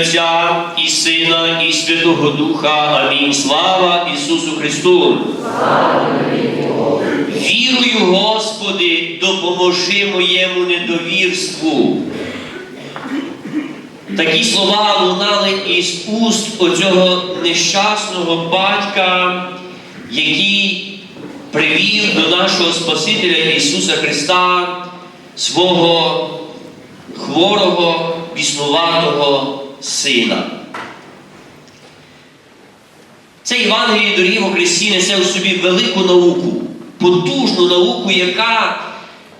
Отця і Сина, і Святого Духа. Амінь. Слава Ісусу Христу! Вірую, Господи, допоможи моєму недовірству. Такі слова лунали із уст оцього нещасного батька, який привів до нашого Спасителя Ісуса Христа свого хворого, біснуватого сина. Це Євангеліє дорогі у Христі несе у собі велику науку, потужну науку, яка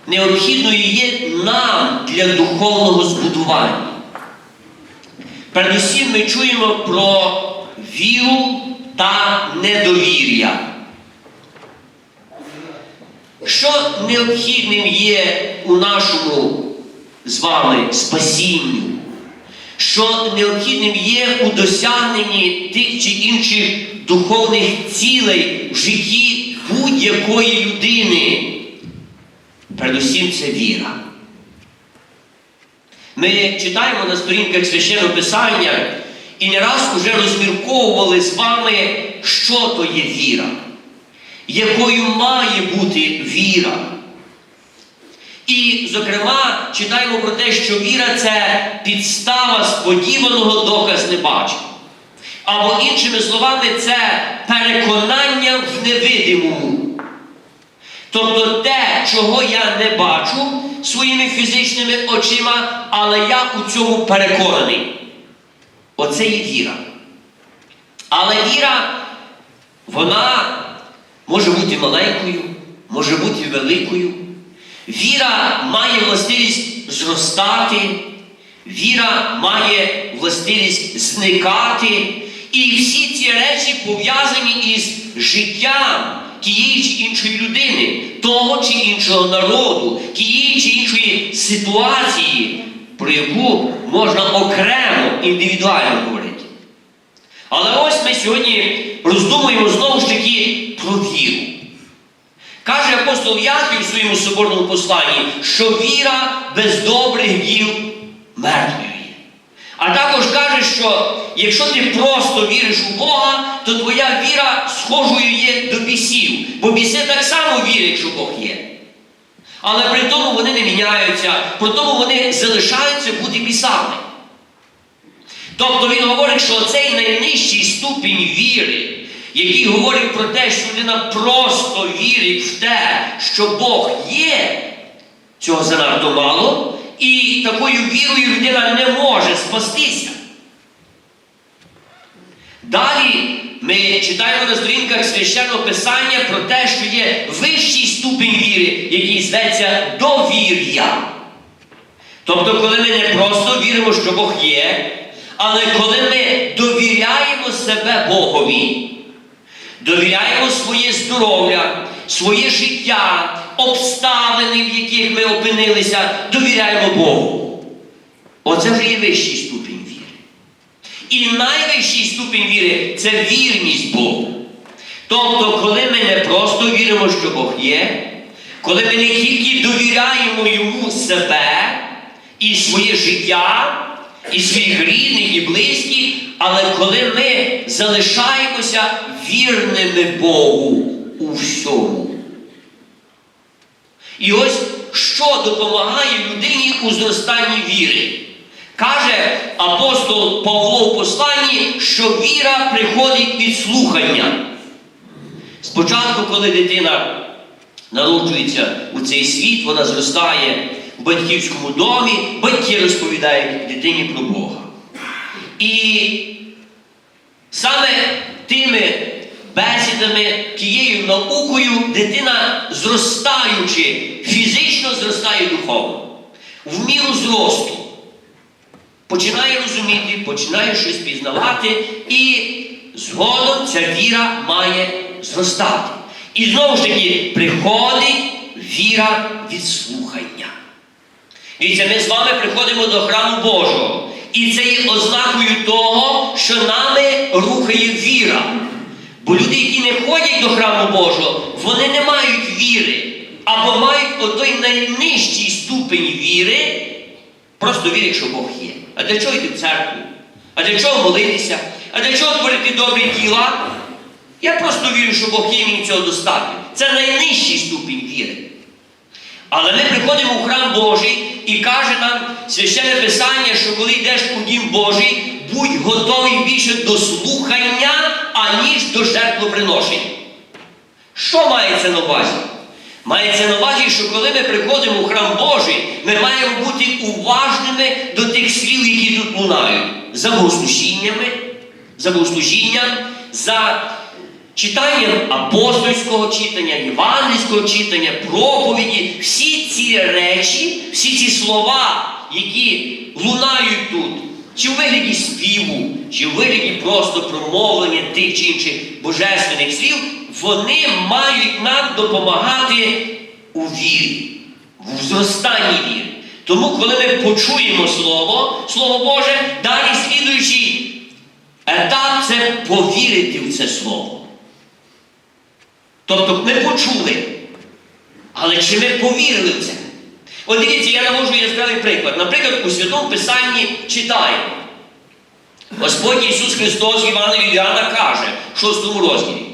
необхідною є нам для духовного збудування. Передусім ми чуємо про віру та недовір'я. Що необхідним є у нашому з вами спасінню? Що необхідним є у досягненні тих чи інших духовних цілей в житті будь-якої людини? Передусім це віра. Ми читаємо на сторінках священного Писання і не раз уже розмірковували з вами, що то є віра, якою має бути віра. І, зокрема, читаємо про те, що віра це підстава сподіваного доказ небаченого. Або, іншими словами, це переконання в невидимому. Тобто те, чого я не бачу своїми фізичними очима, але я у цьому переконаний. Оце є віра. Але віра, вона може бути маленькою, може бути великою. Віра має властивість зростати, віра має властивість зникати. І всі ці речі пов'язані із життям тієї чи іншої людини, того чи іншого народу, тієї чи іншої ситуації, про яку можна окремо індивідуально говорити. Але ось ми сьогодні роздумуємо знову ж таки про віру. Каже апостол Яків у своєму соборному посланні, що віра без добрих діл мертвою є. А також каже, що якщо ти просто віриш у Бога, то твоя віра схожою є до бісів. Бо біси так само вірять, що Бог є. Але при тому вони не міняються, при тому вони залишаються бути бісами. Тобто він говорить, що цей найнижчий ступінь віри, який говорить про те, що людина просто вірить в те, що Бог є, цього занадто мало, і такою вірою людина не може спастися. Далі ми читаємо на сторінках священного писання про те, що є вищий ступінь віри, який зветься довір'я. Тобто, коли ми не просто віримо, що Бог є, але коли ми довіряємо себе Богові, довіряємо своє здоров'я, своє життя, обставини, в яких ми опинилися, довіряємо Богу. Оце вже є вищий ступінь віри. І найвищий ступінь віри це вірність Богу. Тобто, коли ми не просто віримо, що Бог є, коли ми не тільки довіряємо Йому себе і своє життя, і своїх рідних і близьких, але коли ми залишаємося вірними Богу у всьому. І ось що допомагає людині у зростанні віри. Каже апостол Павло в посланні, що віра приходить від слухання. Спочатку, коли дитина народжується у цей світ, вона зростає в батьківському домі, батьки розповідають дитині про Бога. І саме тими бесідами, тією наукою дитина, зростаючи, фізично зростає духовно, в міру зросту. Починає розуміти, починає щось пізнавати, і згодом ця віра має зростати. І знову ж таки приходить віра від слухання. Дивіться, ми з вами приходимо до храму Божого. І це є ознакою того, що нами рухає віра. Бо люди, які не ходять до храму Божого, вони не мають віри. Або мають отой найнижчий ступень віри, просто вірять, що Бог є. А для чого йти в церкву? А для чого молитися? А для чого творити добрі діла? Я просто вірю, що Бог є мені цього достатньо. Це найнижчий ступінь віри. Але ми приходимо у храм Божий і каже нам священне Писання, що коли йдеш у дім Божий, будь готовий більше до слухання, аніж до жертвоприношень. Що мається на увазі? Мається на увазі, що коли ми приходимо у храм Божий, ми маємо бути уважними до тих слів, які тут лунають. За богослужіннями, за богослужінням, за читанням апостольського читання, євангельського читання, проповіді, всі ці речі, всі ці слова, які лунають тут, чи в вигляді співу, чи в вигляді просто промовлення тих чи інших божественних слів, вони мають нам допомагати у вірі, в зростанні віри. Тому, коли ми почуємо Слово, Слово Боже, далі слідуючий етап це повірити в це Слово. Тобто ми почули, але чи ми повірили в це? От дивіться, я навожу яскравий приклад. Наприклад, у Святому Писанні читаємо. Господь Ісус Христос Івана від каже в 6 розділі.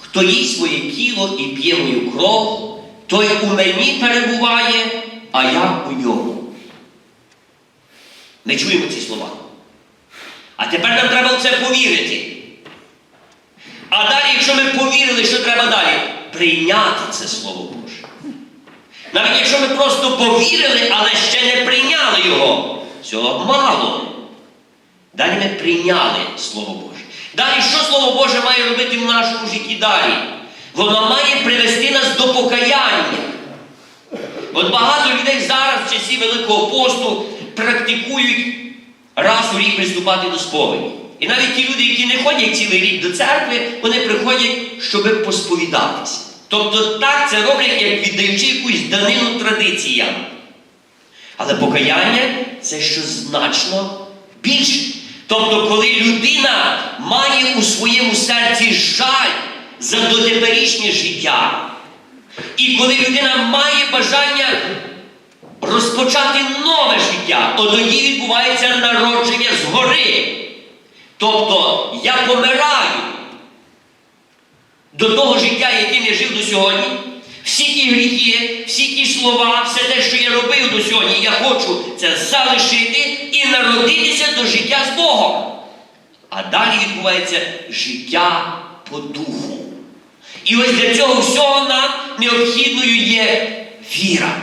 Хто їсть своє тіло і п'є мою кров, той у мені перебуває, а я у ньому. Ми чуємо ці слова. А тепер нам треба в це повірити. А далі, якщо ми повірили, що треба далі? Прийняти це Слово Боже. Навіть якщо ми просто повірили, але ще не прийняли його, цього мало. Далі ми прийняли Слово Боже. Далі, що Слово Боже має робити в нашому житті далі? Воно має привести нас до покаяння. От багато людей зараз в часі Великого посту практикують раз у рік приступати до сповіді. І навіть ті люди, які не ходять цілий рік до церкви, вони приходять, щоб посповідатися. Тобто так це роблять, як віддаючи якусь данину традиціям. Але покаяння це щось значно більше. Тобто, коли людина має у своєму серці жаль за дотеперішнє життя, і коли людина має бажання розпочати нове життя, от тоді відбувається народження згори. Тобто я помираю до того життя, яким я жив до сьогодні. Всі ті гріхи, всі ті слова, все те, що я робив до сьогодні, я хочу це залишити і народитися до життя з Богом. А далі відбувається життя по духу. І ось для цього всього нам необхідною є віра.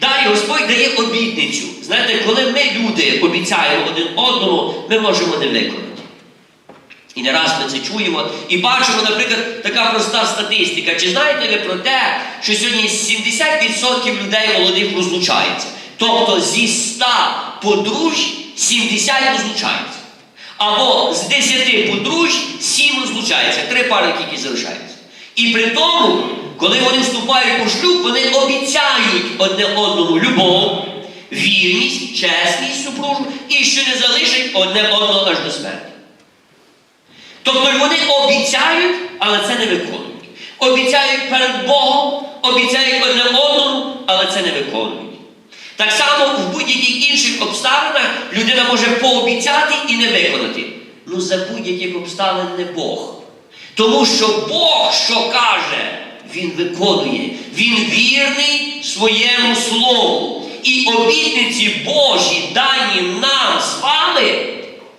Далі Господь дає обітницю. Знаєте, коли ми, люди, обіцяємо один одному, ми можемо не виконати. І не раз ми це чуємо і бачимо, наприклад, така проста статистика. Чи знаєте ви про те, що сьогодні 70% людей молодих розлучаються? Тобто зі 100 подружжя 70 розлучаються. Або з 10 подружжя 7 розлучаються, три пари тільки залишаються. І при тому, коли вони вступають у шлюб, вони обіцяють одне одному любов, вірність, чесність супружу і що не залишать одне одного аж до смерті. Тобто вони обіцяють, але це не виконують. Обіцяють перед Богом, обіцяють одне одному, але це не виконують. Так само в будь-яких інших обставинах людина може пообіцяти і не виконати. Ну за будь-яких обставин не Бог. Тому що Бог, що каже, Він виконує. Він вірний своєму слову. І обітниці Божі, дані нам з вами,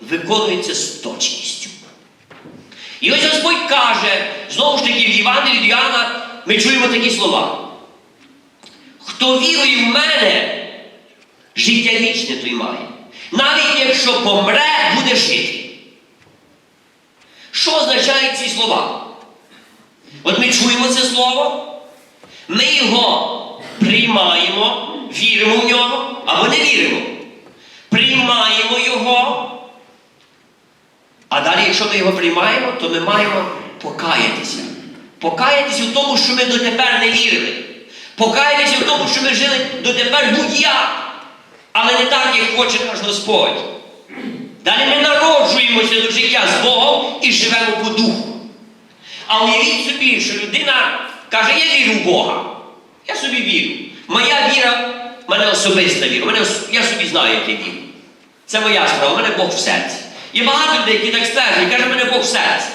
виконуються з точністю. І ось Господь каже, знову ж таки, в Івані від Іоанна ми чуємо такі слова. Хто вірує в мене, життя вічне той має. Навіть якщо помре, буде жити. Що означають ці слова? От ми чуємо це слово, ми його приймаємо, віримо в нього або не віримо. Приймаємо його. А далі, якщо ми його приймаємо, то ми маємо покаятися. Покаятися в тому, що ми дотепер не вірили. Покаятися в тому, що ми жили дотепер будь-як. Але не так, як хоче наш Господь. Далі ми народжуємося до життя з Богом і живемо по духу. А уявіть собі, що людина каже, я вірю в Бога. Я собі вірю. Моя віра, в мене особиста віра. Мене, я собі знаю, як я вірю. Це моя справа, у мене Бог в серці. Є багато людей, які так стверджують, каже, мене Бог в серці.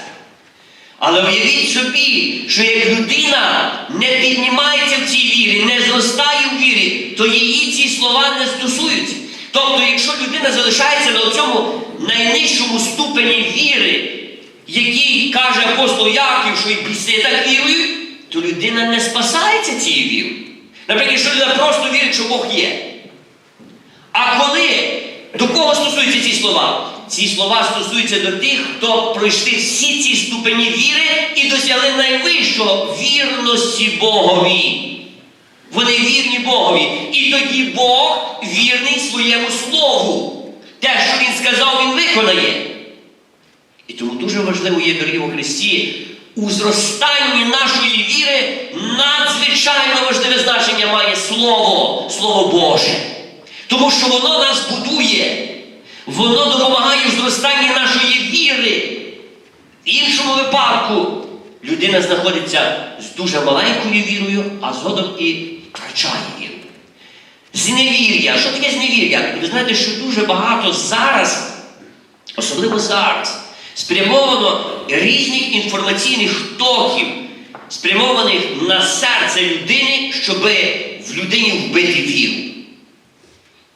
Але уявіть собі, що як людина не піднімається в цій вірі, не зростає в вірі, то її ці слова не стосуються. Тобто, якщо людина залишається на цьому найнижчому ступені віри, який каже апостол Яків, що і біси так вірують, то людина не спасається цією вірою. Наприклад, що людина просто вірить, що Бог є. А коли до кого стосуються ці слова? Ці слова стосуються до тих, хто пройшли всі ці ступені віри і досягли найвищого вірності Богові. Вони вірні Богові. І тоді Бог вірний своєму слову. Те, що Він сказав, Він виконає. І тому дуже важливо є, дорогі у Христі, у зростанні нашої віри надзвичайно важливе значення має Слово, Слово Боже. Тому що воно нас будує, воно допомагає у зростанні нашої віри. В іншому випадку людина знаходиться з дуже маленькою вірою, а згодом і втрачає віру. Зневір'я. Що таке зневір'я? Ви знаєте, що дуже багато зараз, особливо зараз, спрямовано різних інформаційних токів, спрямованих на серце людини, щоб в людині вбити віру.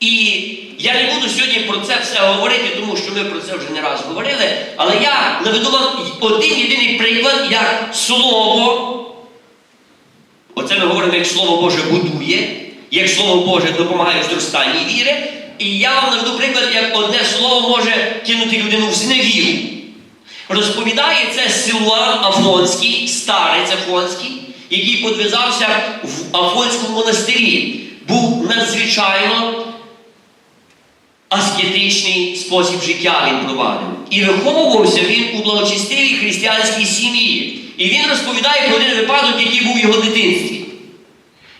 І я не буду сьогодні про це все говорити, тому що ми про це вже не раз говорили, але я наведу вам один єдиний приклад, як слово. Оце ми говоримо, як Слово Боже будує, як Слово Боже допомагає в зростанні віри. І я вам наведу приклад, як одне слово може кинути людину в зневіру. Розповідає це Силуан Афонський, старець Афонський, який подвизався в Афонському монастирі. Був надзвичайно аскетичний спосіб життя він провадив. І виховувався він у благочестивій християнській сім'ї. І він розповідає про один випадок, який був в його дитинстві.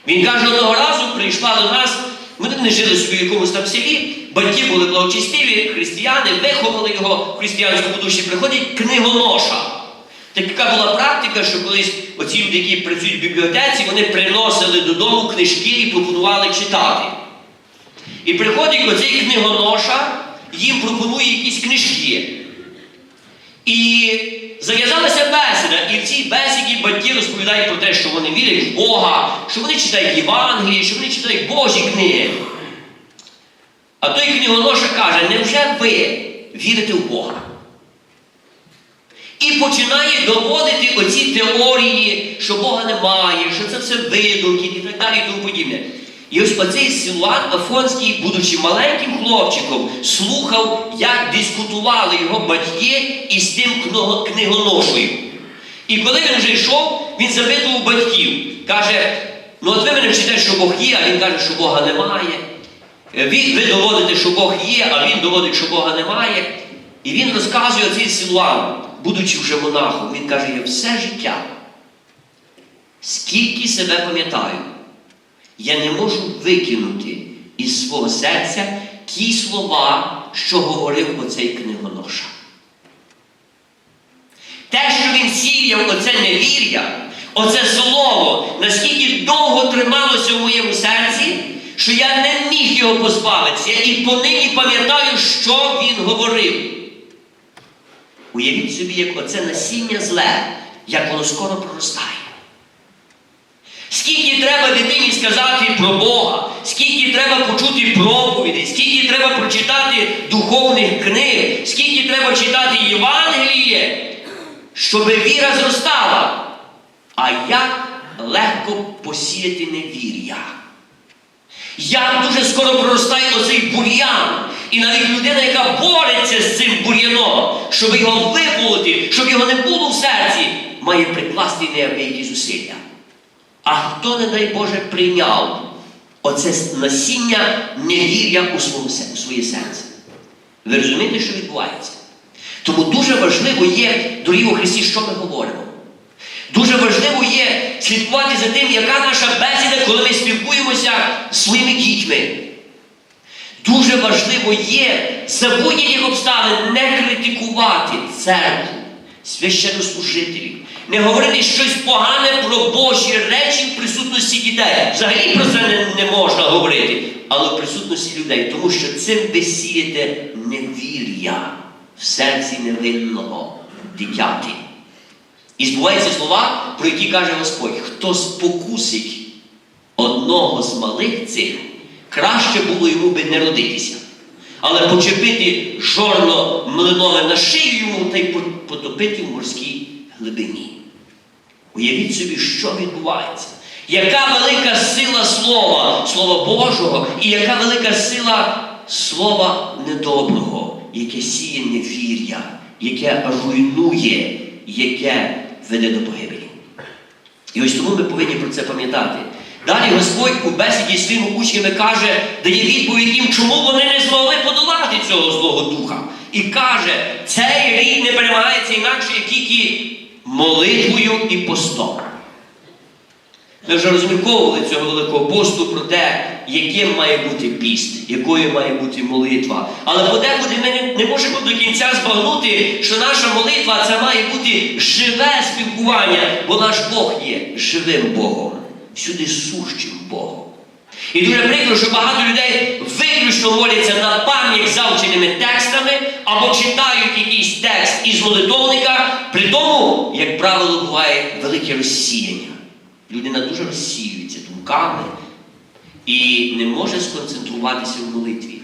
Він каже, одного разу прийшла до нас, ми тут не жили собі в якомусь там селі, батьки були благочестиві, християни, виховали його в християнському душі, приходить книгоноша. Така була практика, що колись оці люди, які працюють в бібліотеці, вони приносили додому книжки і пропонували читати. І приходить оцей книгоноша, їм пропонує якісь книжки. І зав'язалася бесіда, і в цій бесіді батьки розповідають про те, що вони вірять в Бога, що вони читають Євангеліє, що вони читають Божі книги. А той книгоноша каже, невже ви вірите в Бога? І починає доводити оці теорії, що Бога немає, що це все видумки і так далі і тому подібне. І ось оцей Силуан Афонський, будучи маленьким хлопчиком, слухав, як дискутували його батьки із тим книгоношою. І коли він вже йшов, він запитував батьків. Каже, ну от ви мене вчите, що Бог є, а він каже, що Бога немає. Ви, ви доводите, що Бог є, а він доводить, що Бога немає. І він розказує оцей Силуан, будучи вже монахом, він каже, я все життя, скільки себе пам'ятаю, я не можу викинути із свого серця ті слова, що говорив оцей книгоноша. Те, що він сіяв, оце невір'я, оце слово, наскільки довго трималося в моєму серці, що я не міг його позбавитися. Я і понині пам'ятаю, що він говорив. Уявіть собі, як оце насіння зле, як воно скоро проростає. Скільки треба дитині сказати про Бога, скільки треба почути проповіді, скільки треба прочитати духовних книг, скільки треба читати Євангеліє, щоб віра зростала. А як легко посіяти невір'я. Як дуже скоро проростає оцей бур'ян. І навіть людина, яка бореться з цим бур'яном, щоб його виполоти, щоб його не було в серці, має прикласти неабиякі зусилля. А хто, не дай Боже, прийняв оце насіння невір'я у, у своє серце? Ви розумієте, що відбувається? Тому дуже важливо є, дорогі у Христі, що ми говоримо. Дуже важливо є слідкувати за тим, яка наша бесіда, коли ми спілкуємося з своїми дітьми. Дуже важливо є за будь-яких обставин не критикувати церкву, священнослужителів, не говорити щось погане про Божі речі в присутності дітей. Взагалі про це не, не можна говорити, але в присутності людей, тому що цим ви сієте невір'я. в серці невинного дитяти. І збуваються слова, про які каже Господь, хто спокусить одного з малих цих, краще було йому би не родитися. Але почепити жорно млинове на шию йому та й потопити в морській глибині. Уявіть собі, що відбувається. Яка велика сила Слова, Слова Божого, і яка велика сила Слова недоброго, яке сіє невір'я, яке руйнує, яке веде до погибелі. І ось тому ми повинні про це пам'ятати. Далі Господь у бесіді своїми учнями каже, дає відповідь їм, чому вони не змогли подолати цього Злого Духа. І каже, цей рід не перемагається інакше, як тільки молитвою і постом. Ми вже розмірковували цього великого посту про те, яким має бути піст, якою має бути молитва. Але подекуди ми не, можемо до кінця збагнути, що наша молитва це має бути живе спілкування, бо наш Бог є живим Богом, всюди сущим Богом. І дуже прикро, що багато людей виключно моляться на пам'ять завченими текстами або читають якийсь текст із молитовника, при тому, як правило, буває велике розсіяння. Людина дуже розсіюється думками і не може сконцентруватися в молитві.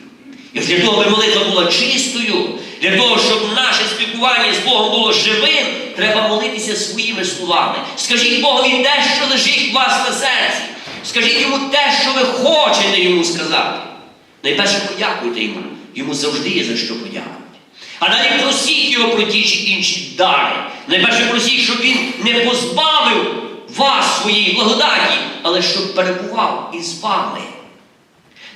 І для того, аби молитва була чистою, для того, щоб наше спілкування з Богом було живим, треба молитися своїми словами. Скажіть Богові те, що лежить у вас на серці. Скажіть йому те, що ви хочете йому сказати. Найперше подякуйте йому. Йому завжди є за що подякувати. А далі просіть його про ті чи інші дари. Найперше просіть, щоб він не позбавив вас своєї благодаті, але щоб перебував із вами.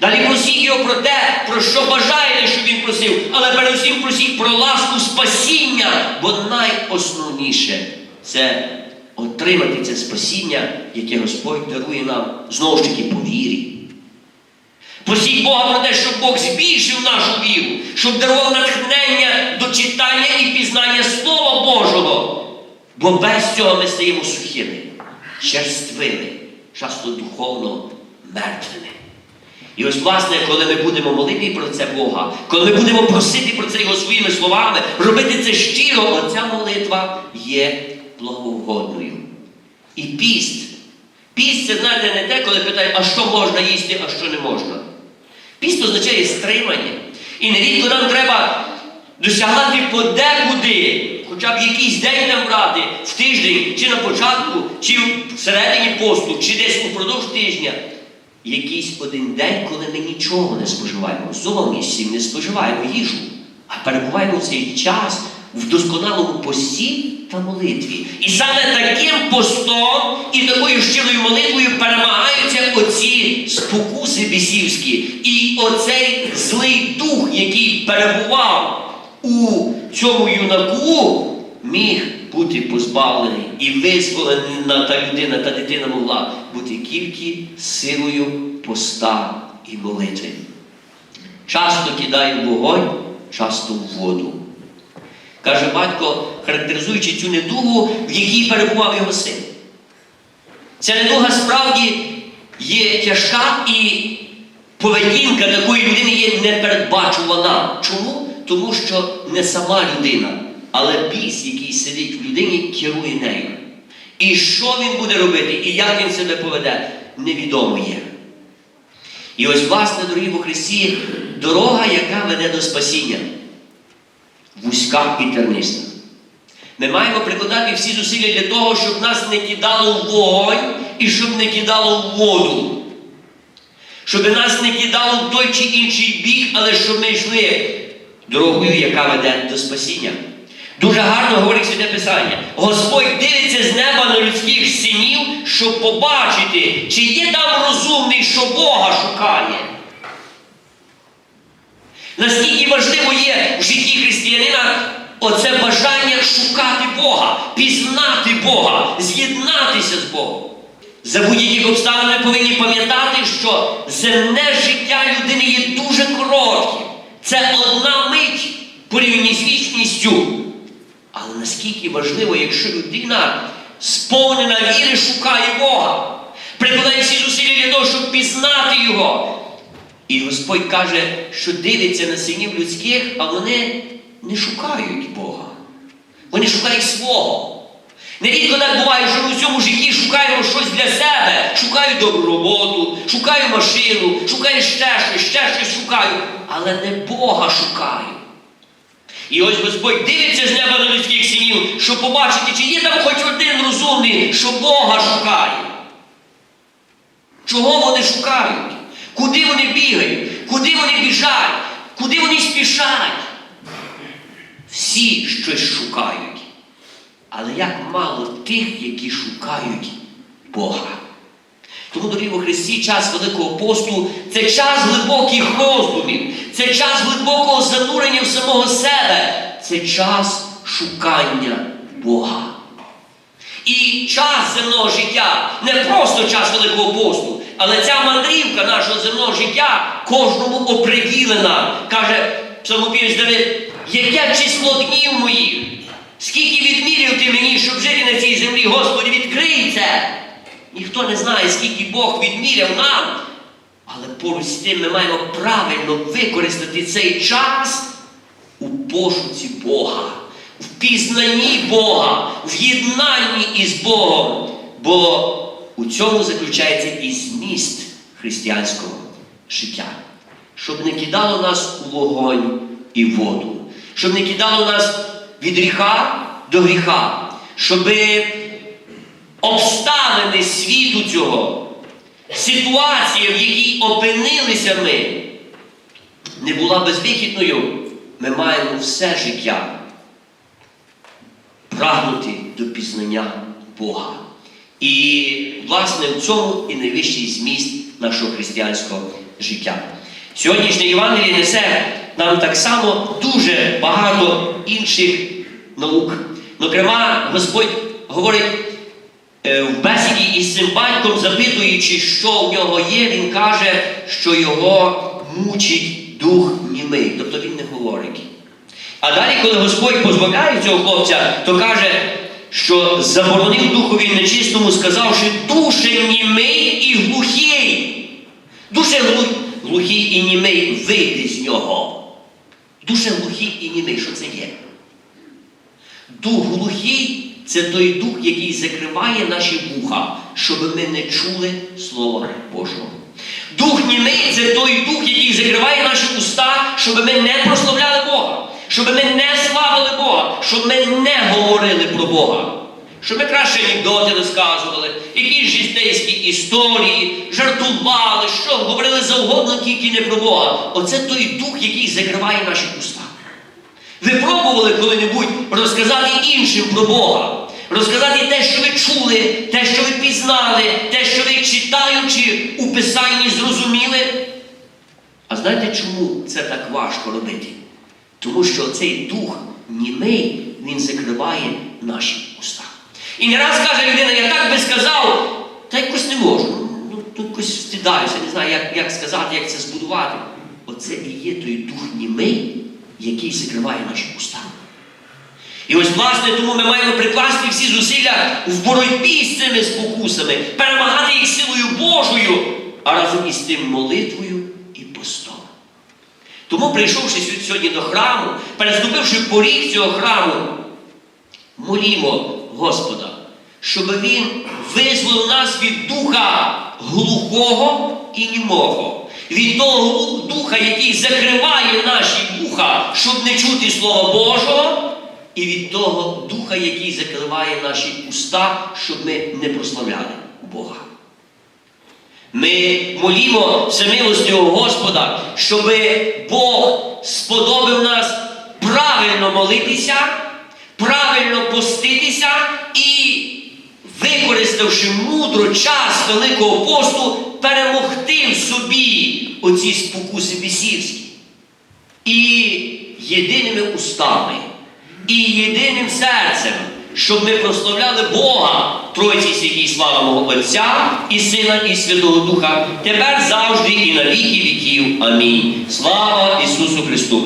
Далі просіть його про те, про що бажаєте, щоб він просив, але передусім просіть про ласку спасіння, бо найосновніше це отримати це спасіння, яке Господь дарує нам знову ж таки по вірі. Просіть Бога про те, щоб Бог збільшив нашу віру, щоб дарував натхнення до читання і пізнання Слова Божого. Бо без цього ми стаємо сухими, черствими, часто духовно мертвими. І ось, власне, коли ми будемо молити про це Бога, коли ми будемо просити про це Його своїми словами, робити це щиро, оця молитва є благоугодною. І піст. Піст це, знаєте, не те, коли питають, а що можна їсти, а що не можна. Піст означає стримання. І нерідко нам треба досягати подекуди, хоча б якийсь день нам брати в тиждень, чи на початку, чи всередині посту, чи десь упродовж тижня. Якийсь один день, коли ми нічого не споживаємо, зовнішнім не споживаємо їжу, а перебуваємо цей час в досконалому пості та молитві. І саме таким постом і такою щирою молитвою перемагаються оці спокуси бісівські. І оцей злий дух, який перебував у цьому юнаку, міг бути позбавлений і визволена та людина та дитина могла бути тільки силою поста і молитви. Часто кидає вогонь, часто в воду. Каже батько, характеризуючи цю недугу, в якій перебував його син. Ця недуга справді є тяжка і поведінка такої людини є непередбачувана. Чому? Тому що не сама людина, але біс, який сидить в людині, керує нею. І що він буде робити, і як він себе поведе, невідомо є. І ось, власне, дорогі в Христі, дорога, яка веде до спасіння вузька і терниста. Ми маємо прикладати всі зусилля для того, щоб нас не кидало в вогонь і щоб не кидало в воду. Щоб нас не кидало в той чи інший бік, але щоб ми йшли дорогою, яка веде до спасіння. Дуже гарно говорить Святе Писання. Господь дивиться з неба на людських синів, щоб побачити, чи є там розумний, що Бога шукає. Наскільки важливо є в житті християнина оце бажання шукати Бога, пізнати Бога, з'єднатися з Богом. За будь-яких обставин ми повинні пам'ятати, що земне життя людини є дуже коротким. Це одна мить порівняно з вічністю. Але наскільки важливо, якщо людина сповнена віри, шукає Бога, прикладає всі зусилля для того, щоб пізнати Його. І Господь каже, що дивиться на синів людських, а вони не шукають Бога. Вони шукають свого. Нерідко так буває, що ми в цьому житті шукаємо щось для себе. Шукаю добру роботу, шукаю машину, шукаю ще щось, ще щось шукаю, але не Бога шукаю. І ось Господь дивиться з неба на людських синів, щоб побачити, чи є там хоч один розумний, що Бога шукає. Чого вони шукають? Куди вони бігають? Куди вони біжать? Куди вони спішать? Всі щось шукають. Але як мало тих, які шукають Бога. Тому, дорогі во Христі, час Великого посту це час глибоких роздумів, це час глибокого занурення в самого себе, це час шукання Бога. І час земного життя не просто час Великого посту, але ця мандрівка нашого земного життя кожному оприділена. Каже псалмопівець Давид, яке число днів моїх, скільки відміряв ти мені, щоб жити на цій землі, Господи, відкрий це. Ніхто не знає, скільки Бог відміряв нам. Але поруч з тим ми маємо правильно використати цей час у пошуці Бога, в пізнанні Бога, в єднанні із Богом. Бо у цьому заключається і зміст християнського життя. Щоб не кидало нас у вогонь і воду, щоб не кидало нас від гріха до гріха, щоби обставини світу цього, ситуація, в якій опинилися ми, не була безвихідною, ми маємо все життя прагнути до пізнання Бога. І, власне, в цьому і найвищий зміст нашого християнського життя. Сьогоднішнє Євангеліє несе нам так само дуже багато інших наук. Зокрема, Господь говорить е, в бесіді із цим батьком, запитуючи, що в нього є, він каже, що його мучить дух німий, тобто він не говорить. А далі, коли Господь позбавляє цього хлопця, то каже, що заборонив духові нечистому, сказавши, душе німий і глухий. Душе глухий і німий вийди з нього. Душе глухий і німий, що це є? Дух глухий це той дух, який закриває наші вуха, щоб ми не чули Слова Божого. Дух німий це той дух, який закриває наші уста, щоб ми не прославляли Бога, щоб ми не славили Бога, щоб ми не говорили про Бога. Щоб ми краще анекдоти розказували, якісь житейські історії, жартували, що говорили завгодно, тільки не про Бога. Оце той дух, який закриває наші уста. Ви пробували коли-небудь розказати іншим про Бога, розказати те, що ви чули, те, що ви пізнали, те, що ви читаючи у Писанні зрозуміли. А знаєте, чому це так важко робити? Тому що цей дух німий, він закриває наші уста. І не раз каже людина, я так би сказав, та якось не можу. Ну, якось стидаюся, не знаю, як, як сказати, як це збудувати. Оце і є той дух німий, який закриває наші уста. І ось, власне, тому ми маємо прикласти всі зусилля в боротьбі з цими спокусами, перемагати їх силою Божою, а разом із тим молитвою. Тому, прийшовши сьогодні до храму, переступивши поріг цього храму, молімо Господа, щоб Він визволив нас від духа глухого і німого, від того духа, який закриває наші вуха, щоб не чути Слова Божого, і від того духа, який закриває наші уста, щоб ми не прославляли Бога. Ми молімо всемилостю Господа, щоб Бог сподобав нас правильно молитися, правильно поститися і, використавши мудро час Великого посту, перемогти в собі оці спокуси бісівські. І єдиними устами, і єдиним серцем, щоб ми прославляли Бога, Тройці святій слава мого Отця і Сина, і Святого Духа, тепер завжди і на віки віків. Амінь. Слава Ісусу Христу!